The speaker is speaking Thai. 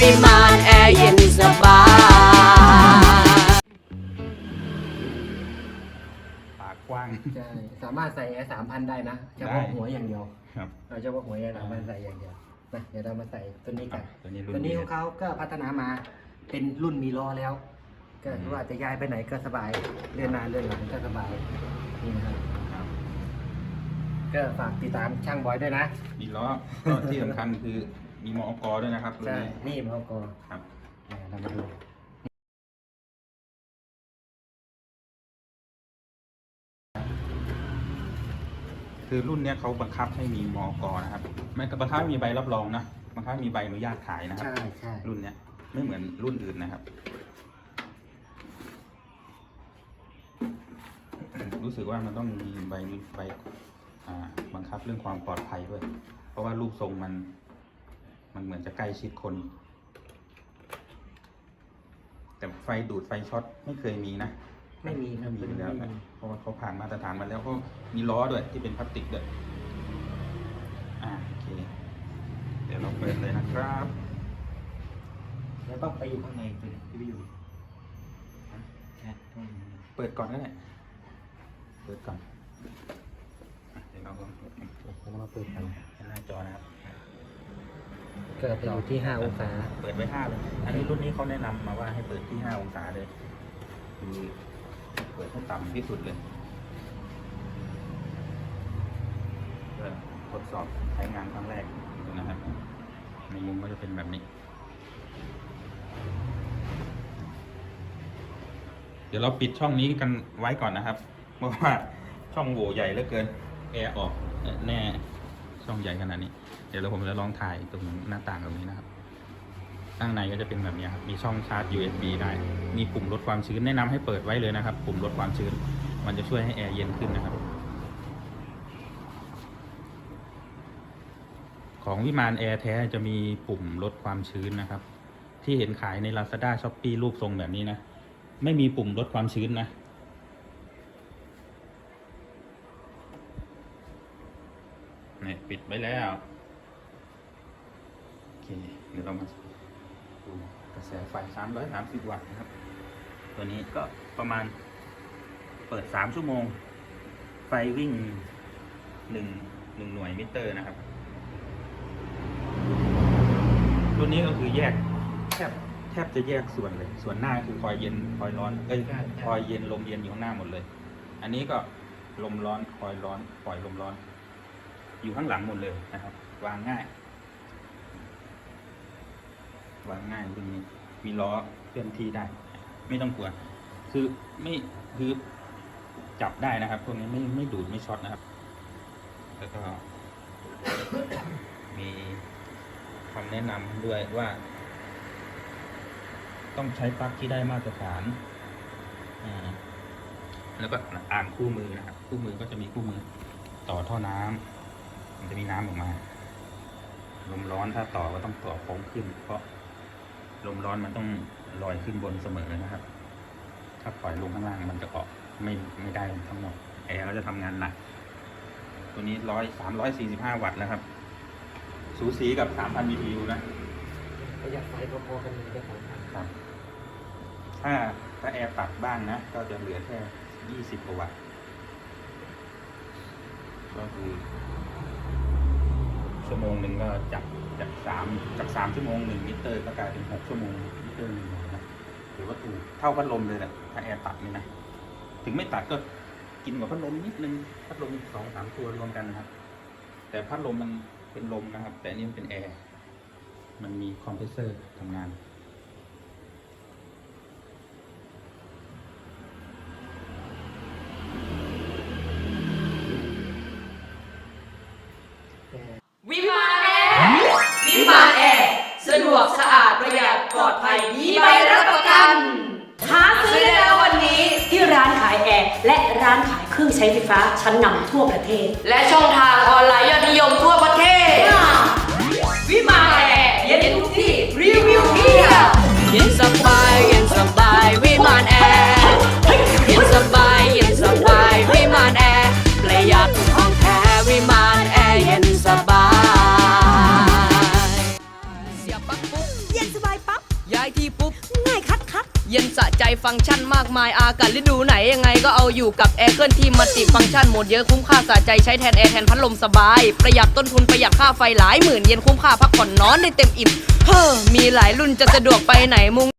วิมานแอร์เย็นสบาย ปากกว้าง ใช่สามารถใส่แอร์สามพันได้นะเฉพาะได้ หัวอย่างเดียวครับเราเฉพาะหัวแอร์สามพันใส่อย่างเดียวนะเดี๋ยวเรามาใส่ตัวนี้กัน ตัวนี้รุ่นตัวนี้นี้ของเขาก็พัฒนามาเป็นรุ่นมีล้อแล้ว ก็คือว่าจะย้ายไปไหนก็สบายเดินนานเดินหลังก็สบายนี่นะครับครับก็ฝากติดตามช่างบอยด้วยนะ มีล้อก็ที่สำคัญคือ มีมอกด้วยนะครับรุ่นใช่นี้นี่มอกอครับเรามาดูคือรุ่นเนี้ยเขาบังคับให้มีมอกนะครับไม่บังคับให้มีใบรับรองนะบังคับให้มีใบอนุญาตขายนะครับ ใช่ใช่รุ่นเนี้ยไม่เหมือนรุ่นอื่นนะครับ รู้สึกว่ามันต้องมีใบใบอ่าบังคับเรื่องความปลอดภัยด้วย เพราะว่ารูปทรงมัน มันเหมือนจะใกล้ชิดคน แต่ไฟดูดไฟช็อตไม่เคยมีนะ ไม่มีคไม่รับมีอยู่แล้วไม่นะมีเพราะว่าเขาผ่านมาตรฐานมาแล้วก็มีล้อด้วยที่เป็นพลาสติกด้วยอ่าโอเค เดี๋ยวเราเปิดเลยนะครับ แล้วต้องไปอยู่ข้างในตัวนี้ที่ไปอยู่ใช่ต้องเปิดก่อนก็ได้เปิดก่อนอะเดี๋ยวเราก็ผมมาเปิดกันให้หน้าจอนะครับ ก็ไปอยู่ที่ห้าองศา เปิดไว้ห้าเลย อันนี้รุ่นนี้เขาแนะนำมาว่าให้เปิดที่ห้าองศาเลยคือเปิดให้ต่ำที่สุดเลยเพื่อทดสอบใช้งานครั้งแรกนะครับ ในมุมก็จะเป็นแบบนี้ เดี๋ยวเราปิดช่องนี้กันไว้ก่อนนะครับ เพราะว่าช่องโหว่ใหญ่เหลือเกินแอร์ออกแน่ ช่องใหญ่ขนาดนี้ เดี๋ยวเราผมจะลองถ่ายตรงหน้าต่างตรงนี้นะครับ ข้างในก็จะเป็นแบบนี้ครับ มีช่องชาร์จ USB ได้ มีปุ่มลดความชื้นแนะนำให้เปิดไว้เลยนะครับ ปุ่มลดความชื้น มันจะช่วยให้แอร์เย็นขึ้นนะครับ ของวิมานแอร์แท้จะมีปุ่มลดความชื้นนะครับ ที่เห็นขายใน Lazada s h o p e e รูปทรงแบบนี้นะ ไม่มีปุ่มลดความชื้นนะ เนี่ยปิดไว้แล้วโอเคเดี๋ยวเรามาดูกระแสไฟ 330 วัตต์นะครับ ตัวนี้ก็ประมาณเปิด 3 ชั่วโมง ไฟวิ่ง 1 1 หน่วยมิเตอร์นะครับ ตัวนี้ก็คือแยกแทบแทบจะแยกส่วนเลย ส่วนหน้าคือคอยเย็นคอยร้อนเอ้ยคอยเย็นลมเย็นอยู่ข้างหน้าหมดเลย อันนี้ก็ลมร้อนคอยร้อนปล่อยลมร้อน อยู่ข้างหลังหมดเลยนะครับ วางง่าย วางง่ายรุ่นนี้ มีล้อเคลื่อนที่ได้ ไม่ต้องกลัว คือไม่คือจับได้นะครับพวกนี้ไม่ไม่ดูดไม่ช็อตนะครับ แล้วก็ มีคำแนะนำด้วยว่า ต้องใช้ปลั๊กที่ได้มาตรฐานอ่าแล้วก็อ่านคู่มือนะครับ คู่มือก็จะมีคู่มือต่อท่อน้ำ มันจะมีน้ำออกมา ลมร้อนถ้าต่อก็ต้องต่อโค้งขึ้น เพราะลมร้อนมันต้องลอยขึ้นบนเสมอนะครับ ถ้าปล่อยลงข้างล่างมันจะออกไม่ไม่ได้ทั้งหมดแอร์ก็จะทำงานหนัก ตัวนี้ร้อยสามร้อยสี่สิบห้าวัตต์นะครับ สูสีกับสามพัน BTU นะประหยัดไฟพอๆกันเลยก็ครับครับ ถ้าถ้าแอร์ปรับบ้างนะ ก็จะเหลือแค่ยี่สิบกว่าวัตต์ก็คือ ชั่วโมงหนึ่งก็จากจากสามจากสามชั่วโมงหนึ่งมิเตอร์ก็กลายเป็นหกชั่วโมงมิเตอร์หนึ่งนะหรือว่าถูกเท่าพัดลมเลยแหละถ้าแอร์ตัดนี่นะถึงไม่ตัดก็กินกับพัดลมนิดนึงพัดลมสองสามตัวรวมกันนะครับ แต่พัดลมมันเป็นลมนะครับ แต่นนี่มันเป็นแอร์มันมีคอมเพรสเซอร์ทำงาน วกสะอาดประหยัดปลอดภัยมีใบรับประกันหาซื้อได้แล้ววันนี้ที่ร้านขายแอร์และร้านขายเครื่องใช้ไฟฟ้าชั้นนำทั่วประเทศ และช่องทางออนไลน์ยอดนิยมทั่วประเทศ วิมานแอร์เย็นทุกที่รีวิวเพียบเย็นสบาย ฟังก์ชันมากมายอากาศฤดูไหนยังไงก็เอาอยู่กับแอร์เคลื่อนที่มัลติฟังก์ชันโหมดเยอะคุ้มค่าสะใจใช้แทนแอร์แทนพัดลมสบาย ประหยัดต้นทุนประหยัดค่าไฟหลายหมื่นเย็นคุ้มค่าพักผ่อนนอนได้เต็มอิ่มเฮ้อมีหลายรุ่นจะสะดวกไปไหนมุง